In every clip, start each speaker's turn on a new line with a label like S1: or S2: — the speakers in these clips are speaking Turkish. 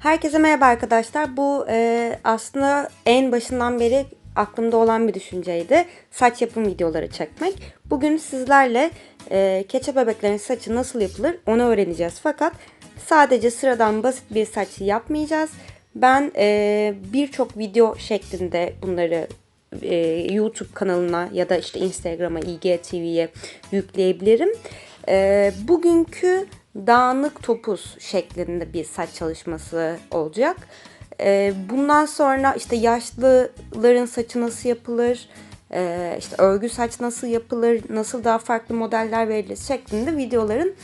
S1: Herkese merhaba arkadaşlar. Bu e, aslında en başından beri aklımda olan bir düşünceydi. Saç yapım videoları çekmek. Bugün sizlerle e, keçe bebeklerin saçı nasıl yapılır onu öğreneceğiz. Fakat sadece sıradan basit bir saç yapmayacağız. Ben e, birçok video şeklinde bunları e, YouTube kanalına ya da işte Instagram'a, IGTV'ye yükleyebilirim. E, bugünkü dağınık topuz şeklinde bir saç çalışması olacak. E, bundan sonra işte yaşlıların saçı nasıl yapılır, e, işte örgü saç nasıl yapılır, nasıl daha farklı modeller verilir şeklinde videoların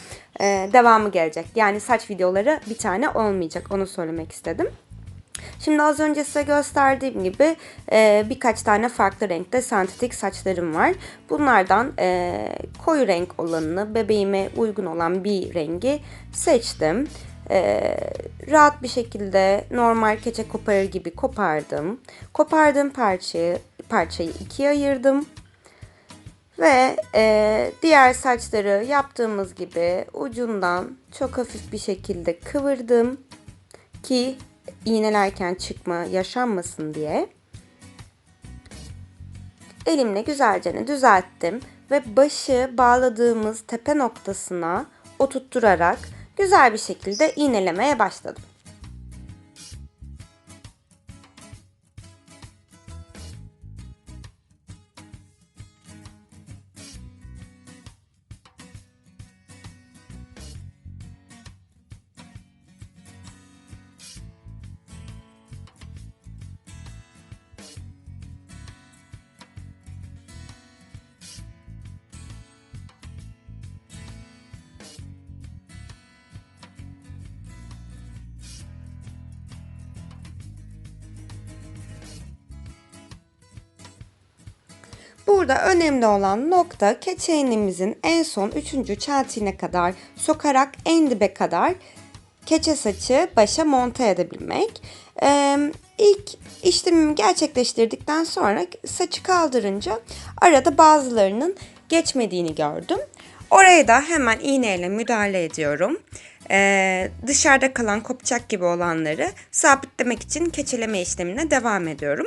S1: e, devamı gelecek. Yani saç videoları bir tane olmayacak onu söylemek istedim. Şimdi az önce size gösterdiğim gibi e, birkaç tane farklı renkte sentetik saçlarım var. Bunlardan e, koyu renk olanını, bebeğime uygun olan bir rengi seçtim. E, rahat bir şekilde normal keçe koparır gibi kopardım. Kopardığım parçayı, parçayı ikiye ayırdım. Ve e, diğer saçları yaptığımız gibi ucundan çok hafif bir şekilde kıvırdım ki iğnelerken çıkma yaşanmasın diye elimle güzelce düzelttim ve başı bağladığımız tepe noktasına oturtturarak güzel bir şekilde iğnelemeye başladım. Burada önemli olan nokta keçe iğnemizin en son 3. çeltiğine kadar sokarak en dibe kadar keçe saçı başa monte edebilmek. Ee, ilk işlemimi gerçekleştirdikten sonra saçı kaldırınca arada bazılarının geçmediğini gördüm. Oraya da hemen iğneyle müdahale ediyorum. Ee, dışarıda kalan kopacak gibi olanları sabitlemek için keçeleme işlemine devam ediyorum.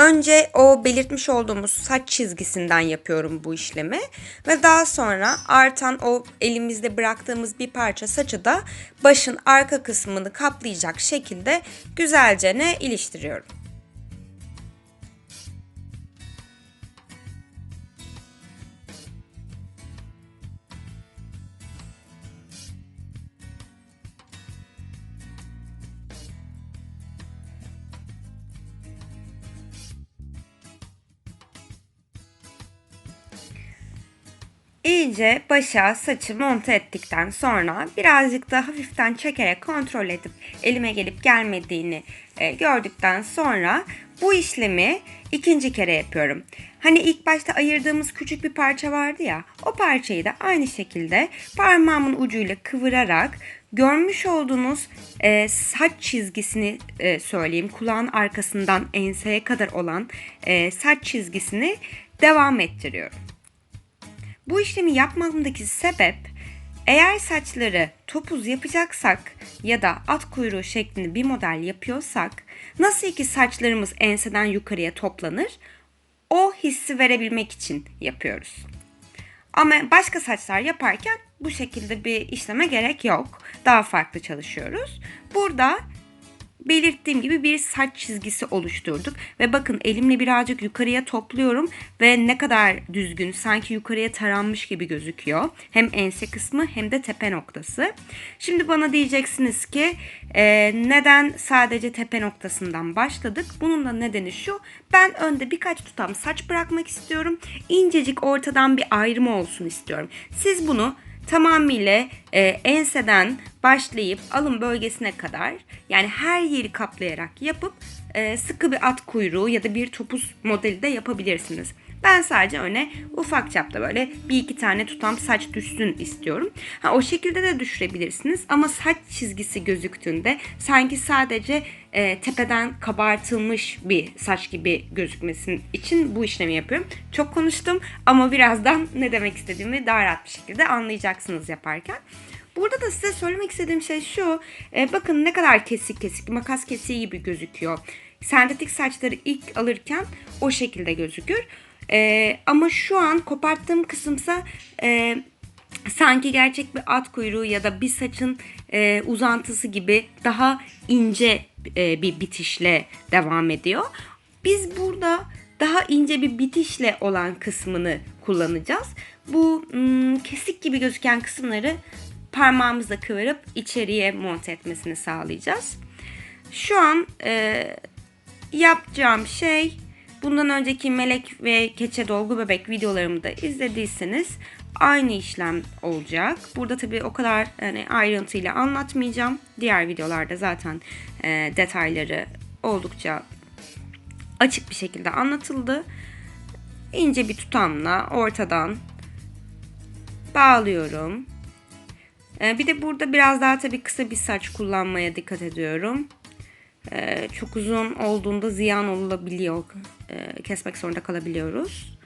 S1: Önce o belirtmiş olduğumuz saç çizgisinden yapıyorum bu işlemi ve daha sonra artan o elimizde bıraktığımız bir parça saçı da başın arka kısmını kaplayacak şekilde güzelce ne iliştiriyorum. İyice başa saçı monte ettikten sonra birazcık da hafiften çekerek kontrol edip elime gelip gelmediğini e, gördükten sonra bu işlemi ikinci kere yapıyorum. Hani ilk başta ayırdığımız küçük bir parça vardı ya o parçayı da aynı şekilde parmağımın ucuyla kıvırarak görmüş olduğunuz e, saç çizgisini e, söyleyeyim kulağın arkasından enseye kadar olan e, saç çizgisini devam ettiriyorum. Bu işlemi yapmamdaki sebep eğer saçları topuz yapacaksak ya da at kuyruğu şeklinde bir model yapıyorsak nasıl ki saçlarımız enseden yukarıya toplanır o hissi verebilmek için yapıyoruz. Ama başka saçlar yaparken bu şekilde bir işleme gerek yok. Daha farklı çalışıyoruz. Burada belirttiğim gibi bir saç çizgisi oluşturduk. Ve bakın elimle birazcık yukarıya topluyorum ve ne kadar düzgün sanki yukarıya taranmış gibi gözüküyor. Hem ense kısmı hem de tepe noktası. Şimdi bana diyeceksiniz ki e, neden sadece tepe noktasından başladık? Bunun da nedeni şu. Ben önde birkaç tutam saç bırakmak istiyorum. İncecik ortadan bir ayrımı olsun istiyorum. Siz bunu tamamıyla e, enseden başlayıp alın bölgesine kadar yani her yeri kaplayarak yapıp e, sıkı bir at kuyruğu ya da bir topuz modeli de yapabilirsiniz. Ben sadece öne ufak çapta böyle bir iki tane tutam saç düşsün istiyorum. Ha, o şekilde de düşürebilirsiniz ama saç çizgisi gözüktüğünde sanki sadece e, tepeden kabartılmış bir saç gibi gözükmesin için bu işlemi yapıyorum. Çok konuştum ama birazdan ne demek istediğimi daha rahat bir şekilde anlayacaksınız yaparken. Burada da size söylemek istediğim şey şu. E, bakın ne kadar kesik kesik makas kesiği gibi gözüküyor. Sentetik saçları ilk alırken o şekilde gözükür. E, ama şu an koparttığım kısımsa e, sanki gerçek bir at kuyruğu ya da bir saçın e, uzantısı gibi daha ince e, bir bitişle devam ediyor. Biz burada daha ince bir bitişle olan kısmını kullanacağız. Bu hmm, kesik gibi gözüken kısımları parmağımızla kıvırıp içeriye monte etmesini sağlayacağız. Şu an e, yapacağım şey bundan önceki melek ve keçe dolgu bebek videolarımı da izlediyseniz aynı işlem olacak. Burada tabii o kadar hani, ayrıntıyla anlatmayacağım. Diğer videolarda zaten e, detayları oldukça açık bir şekilde anlatıldı. İnce bir tutamla ortadan bağlıyorum. Ee, bir de burada biraz daha tabii kısa bir saç kullanmaya dikkat ediyorum. Ee, çok uzun olduğunda ziyan olabiliyor. Ee, kesmek zorunda kalabiliyoruz.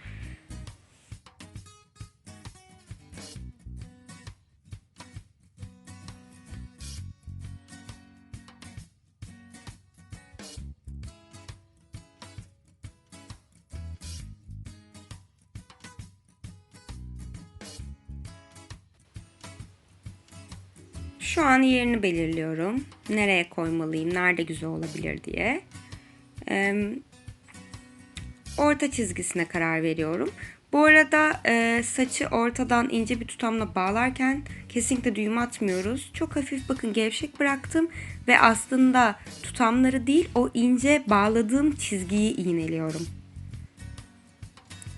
S1: An yerini belirliyorum. Nereye koymalıyım, nerede güzel olabilir diye. Ee, orta çizgisine karar veriyorum. Bu arada e, saçı ortadan ince bir tutamla bağlarken kesinlikle düğüm atmıyoruz. Çok hafif bakın gevşek bıraktım ve aslında tutamları değil o ince bağladığım çizgiyi iğneliyorum.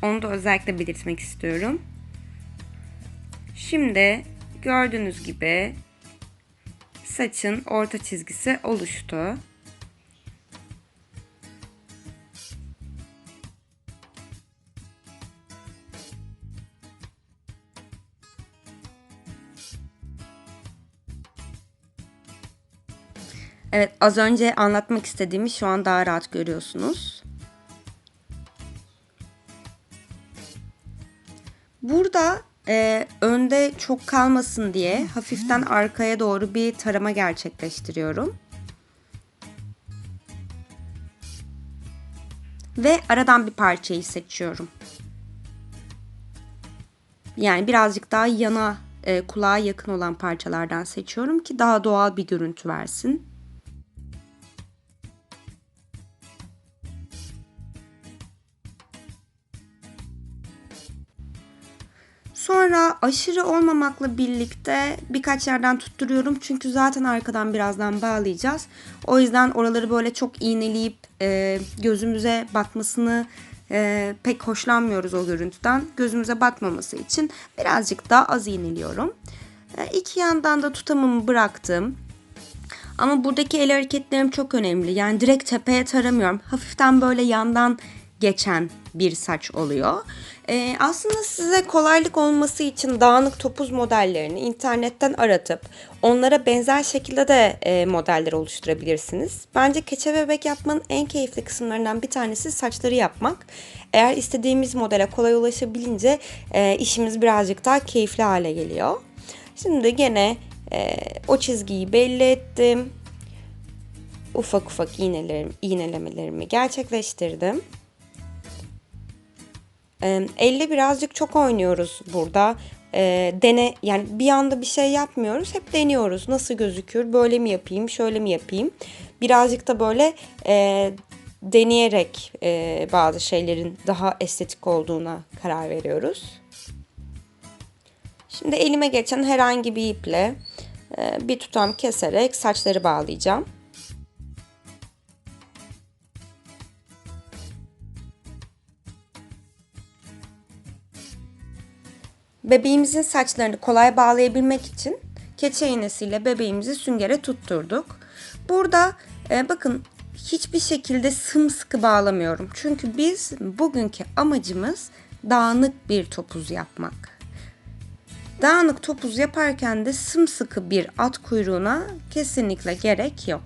S1: Onu da özellikle belirtmek istiyorum. Şimdi gördüğünüz gibi saçın orta çizgisi oluştu. Evet az önce anlatmak istediğimi şu an daha rahat görüyorsunuz. E, önde çok kalmasın diye hafiften arkaya doğru bir tarama gerçekleştiriyorum. Ve aradan bir parçayı seçiyorum. Yani birazcık daha yana e, kulağa yakın olan parçalardan seçiyorum ki daha doğal bir görüntü versin. Sonra aşırı olmamakla birlikte birkaç yerden tutturuyorum. Çünkü zaten arkadan birazdan bağlayacağız. O yüzden oraları böyle çok iğneleyip e, gözümüze batmasını e, pek hoşlanmıyoruz o görüntüden. Gözümüze batmaması için birazcık daha az iğneliyorum. E, iki yandan da tutamımı bıraktım. Ama buradaki el hareketlerim çok önemli. Yani direkt tepeye taramıyorum. Hafiften böyle yandan geçen bir saç oluyor. Ee, aslında size kolaylık olması için dağınık topuz modellerini internetten aratıp onlara benzer şekilde de e, modeller oluşturabilirsiniz. Bence keçe bebek yapmanın en keyifli kısımlarından bir tanesi saçları yapmak. Eğer istediğimiz modele kolay ulaşabilince e, işimiz birazcık daha keyifli hale geliyor. Şimdi gene e, o çizgiyi belli ettim. Ufak ufak iğnelerim, iğnelemelerimi gerçekleştirdim. E, elle birazcık çok oynuyoruz burada. E, dene yani bir anda bir şey yapmıyoruz. Hep deniyoruz. Nasıl gözükür? Böyle mi yapayım? Şöyle mi yapayım? Birazcık da böyle e, deneyerek e, bazı şeylerin daha estetik olduğuna karar veriyoruz. Şimdi elime geçen herhangi bir iple e, bir tutam keserek saçları bağlayacağım. Bebeğimizin saçlarını kolay bağlayabilmek için keçe iğnesiyle bebeğimizi süngere tutturduk. Burada e, bakın hiçbir şekilde sımsıkı bağlamıyorum. Çünkü biz bugünkü amacımız dağınık bir topuz yapmak. Dağınık topuz yaparken de sımsıkı bir at kuyruğuna kesinlikle gerek yok.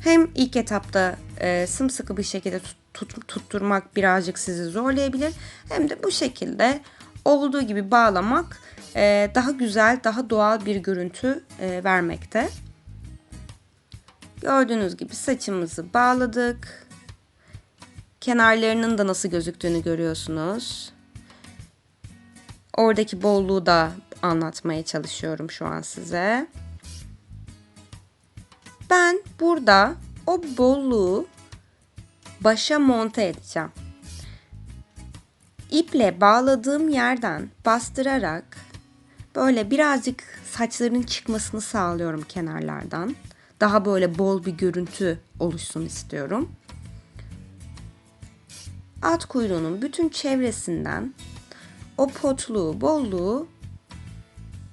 S1: Hem ilk etapta e, sımsıkı bir şekilde tut, tut, tutturmak birazcık sizi zorlayabilir hem de bu şekilde olduğu gibi bağlamak e, daha güzel, daha doğal bir görüntü e, vermekte. Gördüğünüz gibi saçımızı bağladık. Kenarlarının da nasıl gözüktüğünü görüyorsunuz. Oradaki bolluğu da anlatmaya çalışıyorum şu an size. Ben burada o bolluğu başa monte edeceğim. İple bağladığım yerden bastırarak böyle birazcık saçların çıkmasını sağlıyorum kenarlardan. Daha böyle bol bir görüntü oluşsun istiyorum. At kuyruğunun bütün çevresinden o potluğu, bolluğu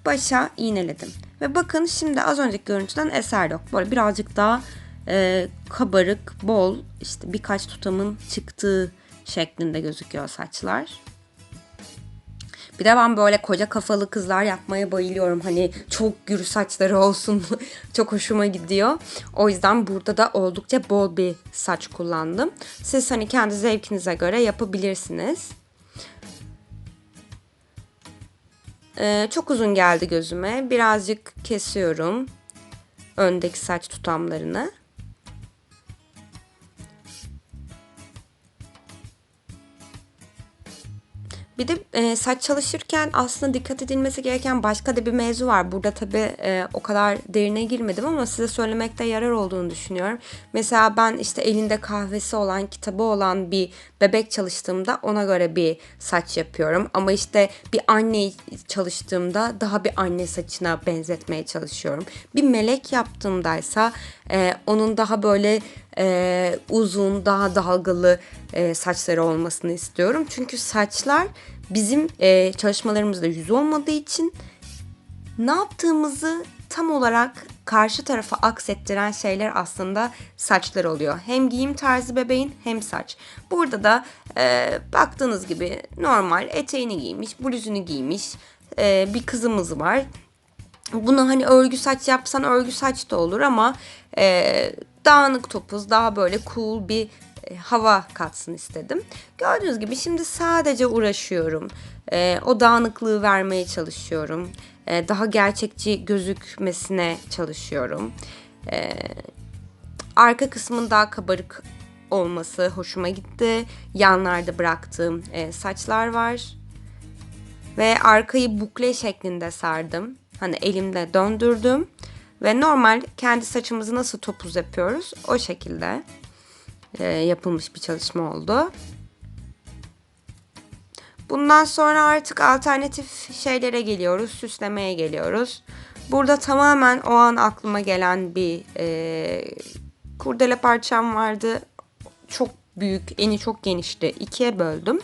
S1: başa iğneledim. Ve bakın şimdi az önceki görüntüden eser yok. Böyle birazcık daha e, kabarık, bol, işte birkaç tutamın çıktığı şeklinde gözüküyor saçlar. Bir de ben böyle koca kafalı kızlar yapmaya bayılıyorum. Hani çok gür saçları olsun. çok hoşuma gidiyor. O yüzden burada da oldukça bol bir saç kullandım. Siz hani kendi zevkinize göre yapabilirsiniz. Ee, çok uzun geldi gözüme. Birazcık kesiyorum. Öndeki saç tutamlarını. Bir de e, saç çalışırken aslında dikkat edilmesi gereken başka da bir mevzu var. Burada tabii e, o kadar derine girmedim ama size söylemekte yarar olduğunu düşünüyorum. Mesela ben işte elinde kahvesi olan, kitabı olan bir bebek çalıştığımda ona göre bir saç yapıyorum. Ama işte bir anne çalıştığımda daha bir anne saçına benzetmeye çalışıyorum. Bir melek yaptığımdaysa e, onun daha böyle e, uzun, daha dalgalı e, saçları olmasını istiyorum. Çünkü saçlar bizim e, çalışmalarımızda yüz olmadığı için ne yaptığımızı tam olarak karşı tarafa aksettiren şeyler aslında saçlar oluyor. Hem giyim tarzı bebeğin hem saç. Burada da e, baktığınız gibi normal eteğini giymiş, bluzunu giymiş e, bir kızımız var. Bunu hani örgü saç yapsan örgü saç da olur ama e, dağınık topuz daha böyle cool bir e, hava katsın istedim. Gördüğünüz gibi şimdi sadece uğraşıyorum. E, o dağınıklığı vermeye çalışıyorum. E, daha gerçekçi gözükmesine çalışıyorum. E, arka kısmın daha kabarık olması hoşuma gitti. Yanlarda bıraktığım e, saçlar var. Ve arkayı bukle şeklinde sardım. Hani elimde döndürdüm. Ve normal kendi saçımızı nasıl topuz yapıyoruz o şekilde e, yapılmış bir çalışma oldu. Bundan sonra artık alternatif şeylere geliyoruz, süslemeye geliyoruz. Burada tamamen o an aklıma gelen bir e, kurdele parçam vardı. Çok büyük, eni çok genişti. İkiye böldüm.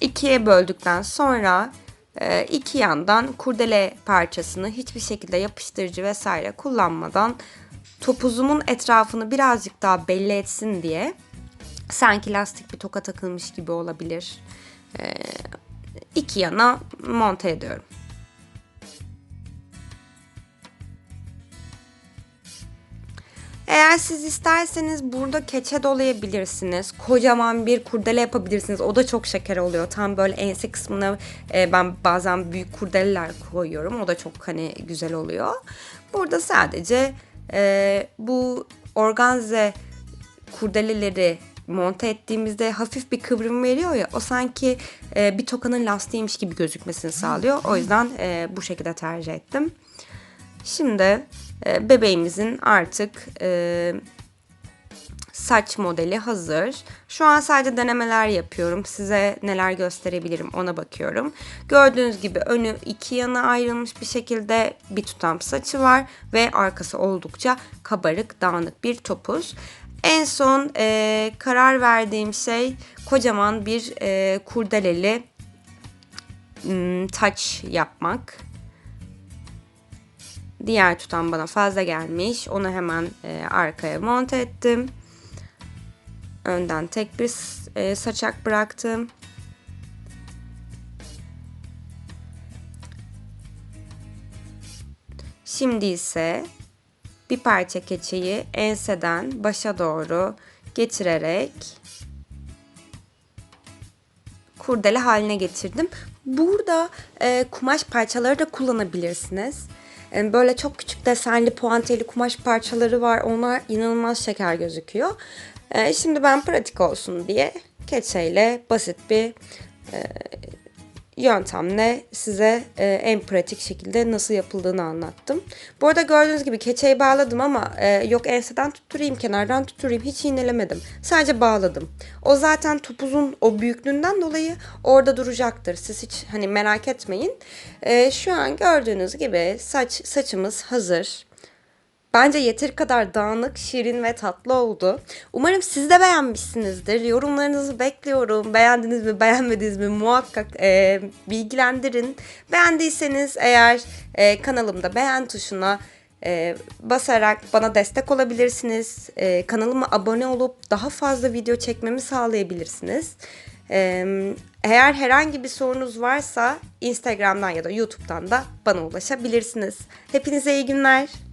S1: İkiye böldükten sonra iki yandan kurdele parçasını hiçbir şekilde yapıştırıcı vesaire kullanmadan topuzumun etrafını birazcık daha belli etsin diye sanki lastik bir toka takılmış gibi olabilir. E, iki yana monte ediyorum. Eğer siz isterseniz burada keçe dolayabilirsiniz. Kocaman bir kurdele yapabilirsiniz. O da çok şeker oluyor. Tam böyle ense kısmına e, ben bazen büyük kurdeleler koyuyorum. O da çok hani güzel oluyor. Burada sadece e, bu organze kurdeleleri monte ettiğimizde hafif bir kıvrım veriyor ya o sanki e, bir tokanın lastiğiymiş gibi gözükmesini sağlıyor. O yüzden e, bu şekilde tercih ettim. Şimdi e, bebeğimizin artık e, saç modeli hazır. Şu an sadece denemeler yapıyorum. Size neler gösterebilirim ona bakıyorum. Gördüğünüz gibi önü iki yana ayrılmış bir şekilde bir tutam saçı var ve arkası oldukça kabarık, dağınık bir topuz. En son e, karar verdiğim şey kocaman bir e, kurdeleli taç yapmak. Diğer tutam bana fazla gelmiş. Onu hemen e, arkaya monte ettim. Önden tek bir e, saçak bıraktım. Şimdi ise bir parça keçeyi enseden başa doğru getirerek kurdele haline getirdim. Burada e, kumaş parçaları da kullanabilirsiniz. Böyle çok küçük desenli puantiyeli kumaş parçaları var. Onlar inanılmaz şeker gözüküyor. E, şimdi ben pratik olsun diye keçeyle basit bir e, yöntemle size e, en pratik şekilde nasıl yapıldığını anlattım. Bu arada gördüğünüz gibi keçeyi bağladım ama e, yok enseden tutturayım, kenardan tutturayım hiç iğnelemedim. Sadece bağladım. O zaten topuzun o büyüklüğünden dolayı orada duracaktır. Siz hiç hani merak etmeyin. E, şu an gördüğünüz gibi saç saçımız hazır. Bence yeteri kadar dağınık, şirin ve tatlı oldu. Umarım siz de beğenmişsinizdir. Yorumlarınızı bekliyorum. Beğendiniz mi, beğenmediniz mi muhakkak e, bilgilendirin. Beğendiyseniz eğer e, kanalımda beğen tuşuna e, basarak bana destek olabilirsiniz. E, kanalıma abone olup daha fazla video çekmemi sağlayabilirsiniz. E, eğer herhangi bir sorunuz varsa Instagram'dan ya da YouTube'dan da bana ulaşabilirsiniz. Hepinize iyi günler.